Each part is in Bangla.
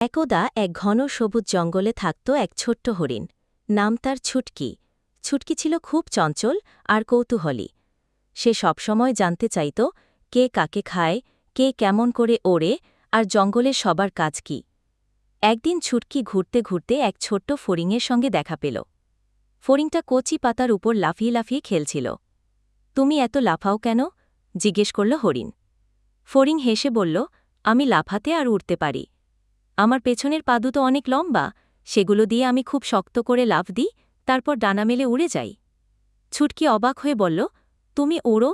একদা এক ঘন সবুজ জঙ্গলে থাকত এক ছোট্ট হরিণ। নাম তার ছুটকি। ছুটকি ছিল খুব চঞ্চল আর কৌতূহলী। সে সবসময় জানতে চাইত, কে কাকে খায়, কে কেমন করে ওড়ে আর জঙ্গলের সবার কাজ কি। একদিন ছুটকি ঘুরতে ঘুরতে এক ছোট্ট ফড়িংয়ের সঙ্গে দেখা পেল। ফড়িংটা কচি পাতার উপর লাফিয়ে লাফিয়ে খেলছিল। তুমি এত লাফাও কেন? জিজ্ঞেস করল হরিণ। ফড়িং হেসে বলল, আমি লাফাতে আর উড়তে পারি। আমার পেছনের পাদু তো অনেক লম্বা, সেগুলো দিয়ে আমি খুব শক্ত করে লাফ দিই, তারপর ডানা মেলে উড়ে যাই। ছুটকি অবাক হয়ে বলল, তুমি ওড়ো?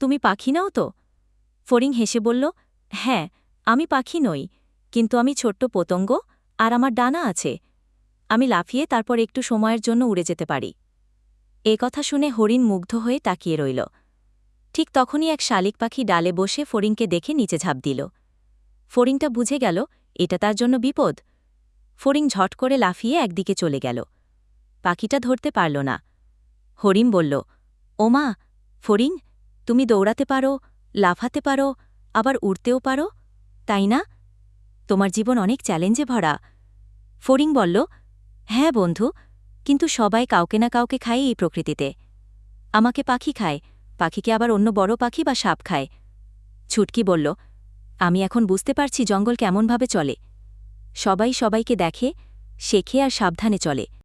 তুমি পাখি নাও তো? ফড়িং হেসে বলল হ্যাঁ আমি পাখি নই, কিন্তু আমি ছোট্ট পতঙ্গ, আর আমার ডানা আছে। আমি লাফিয়ে তারপর একটু সময়ের জন্য উড়ে যেতে পারি। এ কথা শুনে হরিণ মুগ্ধ হয়ে তাকিয়ে রইল। ঠিক তখনই এক শালিক পাখি ডালে বসে ফড়িংকে দেখে নিচে ঝাঁপ দিল। ফড়িংটা বুঝে গেল এটা তার জন্য বিপদ। ফড়িং ঝট করে লাফিয়ে একদিকে চলে গেল। পাখিটা ধরতে পারল না। হরিম বলল ওমা ফড়িং, তুমি দৌড়াতে পারো, লাফাতে পারো, আবার উড়তেও পারো, তাই না? তোমার জীবন অনেক চ্যালেঞ্জে ভরা। ফড়িং বলল হ্যাঁ বন্ধু, কিন্তু সবাই কাউকে না কাউকে খায় এই প্রকৃতিতে। আমাকে পাখি খায়, পাখিকে আবার অন্য বড় পাখি বা সাপ খায়। ছুটকি বলল আমি এখন বুঝতে পারছি জঙ্গল কেমনভাবে চলে। সবাই সবাইকে দেখে শেখে আর সাবধানে চলে।